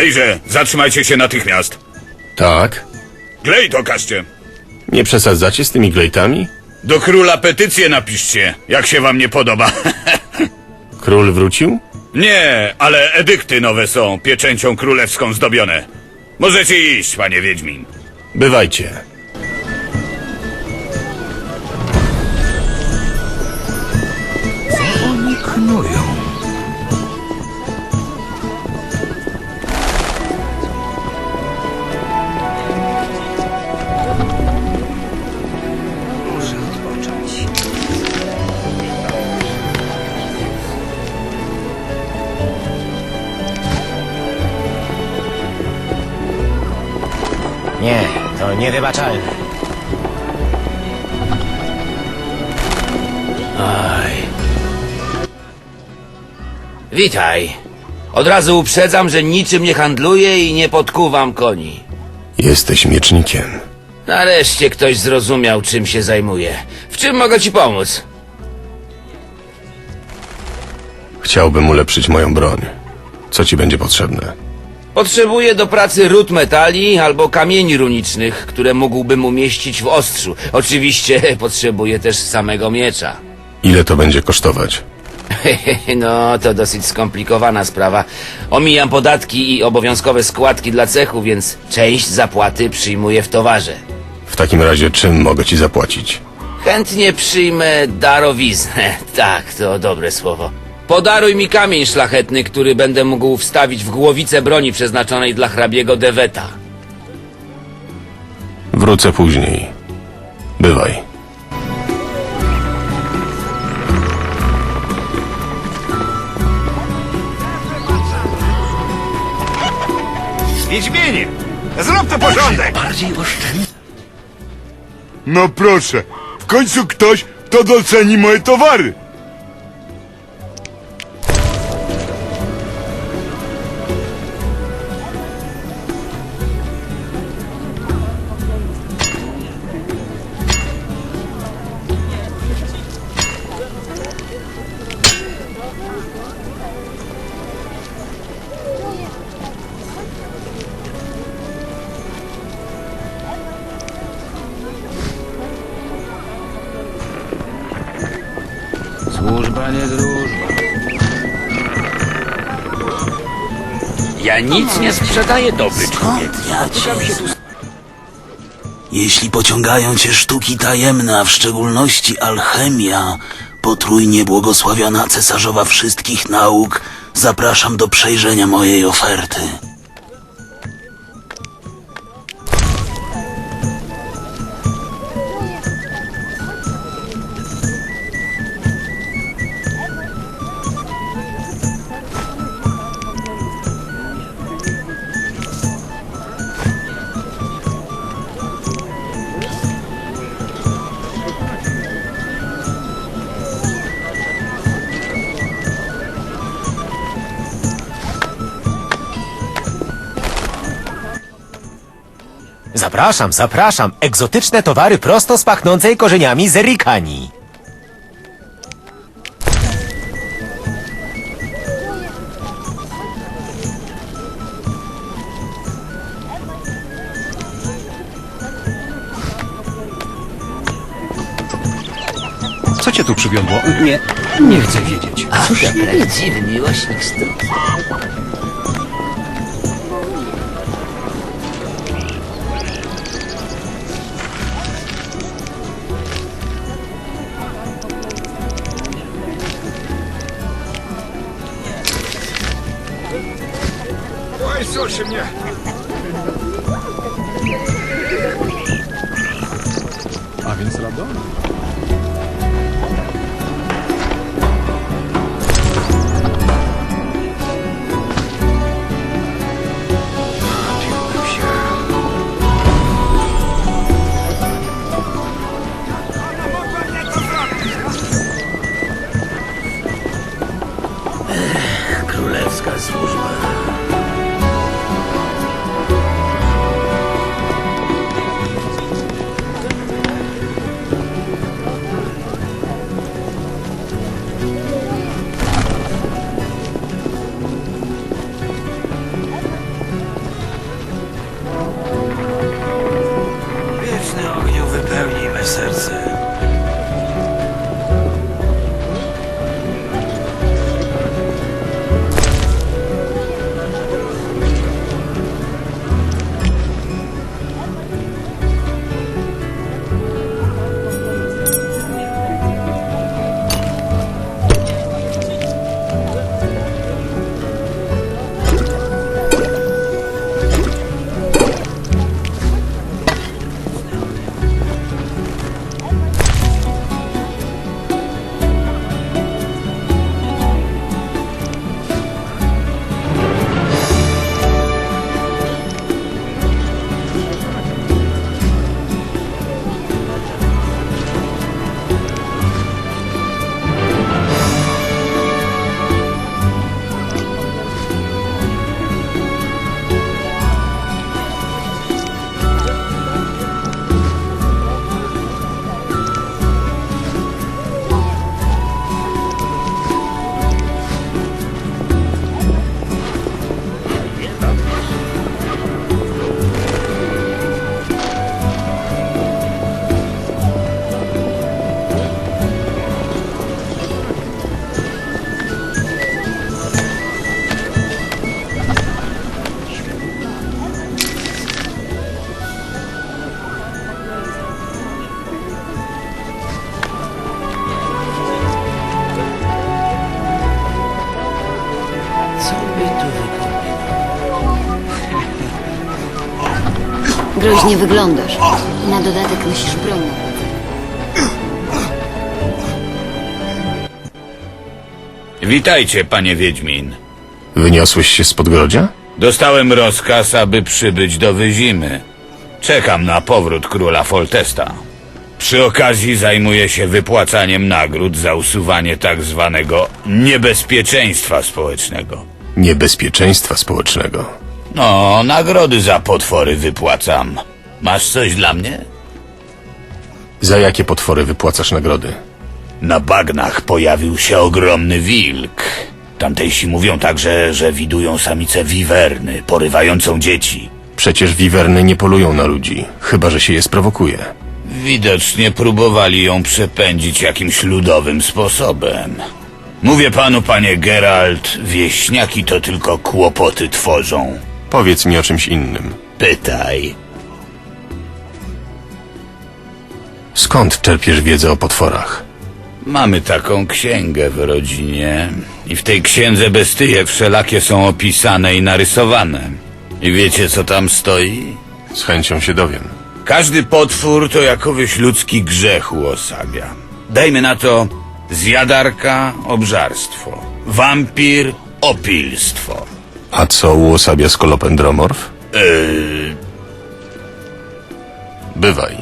Ejże, zatrzymajcie się natychmiast. Tak? Glejt okażcie. Nie przesadzacie z tymi glejtami? Do króla petycję napiszcie, jak się wam nie podoba. Król wrócił? nie, ale edykty nowe są, pieczęcią królewską zdobione. Możecie iść, panie Wiedźmin. Bywajcie. Oni knują. Nie, to niewybaczalne. Witaj. Od razu uprzedzam, że niczym nie handluję i nie podkuwam koni. Jesteś miecznikiem. Nareszcie ktoś zrozumiał, czym się zajmuję. W czym mogę ci pomóc? Chciałbym ulepszyć moją broń. Co ci będzie potrzebne? Potrzebuję do pracy ród metali albo kamieni runicznych, które mógłbym umieścić w ostrzu. Oczywiście potrzebuję też samego miecza. Ile to będzie kosztować? No, to dosyć skomplikowana sprawa. Omijam podatki i obowiązkowe składki dla cechu, więc część zapłaty przyjmuję w towarze. W takim razie czym mogę ci zapłacić? Chętnie przyjmę darowiznę. Tak, to dobre słowo. Podaruj mi kamień szlachetny, który będę mógł wstawić w głowicę broni przeznaczonej dla hrabiego Deweta. Wrócę później. Bywaj. Wiedźmienie, zrób to porządek! Bardziej oszczędnie. No proszę, w końcu ktoś, kto doceni moje towary. Służba nie drużba. Ja nic nie sprzedaję, dobry człowiek. Skąd ja cię Jeśli pociągają cię sztuki tajemne, a w szczególności alchemia, potrójnie błogosławiona cesarzowa wszystkich nauk, zapraszam do przejrzenia mojej oferty. Zapraszam, zapraszam. Egzotyczne towary prosto z pachnącej korzeniami zerikani. Co cię tu przywiodło? Nie, nie chcę wiedzieć. Prawdziwy miłośnik sztuki. Oj, słuchaj mnie. A więc Radon? Serce. Groźnie wyglądasz. Na dodatek nosisz broń na. Witajcie, panie Wiedźmin. Wyniosłeś się z podgrodzia? Dostałem rozkaz, aby przybyć do Wyzimy. Czekam na powrót króla Foltesta. Przy okazji zajmuję się wypłacaniem nagród za usuwanie tak zwanego niebezpieczeństwa społecznego. Niebezpieczeństwa społecznego. No, nagrody za potwory wypłacam. Masz coś dla mnie? Za jakie potwory wypłacasz nagrody? Na bagnach pojawił się ogromny wilk. Tamtejsi mówią także, że widują samicę wiwerny, porywającą dzieci. Przecież wiwerny nie polują na ludzi, chyba że się je sprowokuje. Widocznie próbowali ją przepędzić jakimś ludowym sposobem. Mówię panu, panie Geralt, wieśniaki to tylko kłopoty tworzą. Powiedz mi o czymś innym. Pytaj. Skąd czerpiesz wiedzę o potworach? Mamy taką księgę w rodzinie i w tej księdze bestie wszelakie są opisane i narysowane. I wiecie co tam stoi? Z chęcią się dowiem. Każdy potwór to jakowyś ludzki grzech uosabia. Dajmy na to zjadarka, obżarstwo, wampir, opilstwo. A co uosabia skolopendromorf? Yy, Bywaj.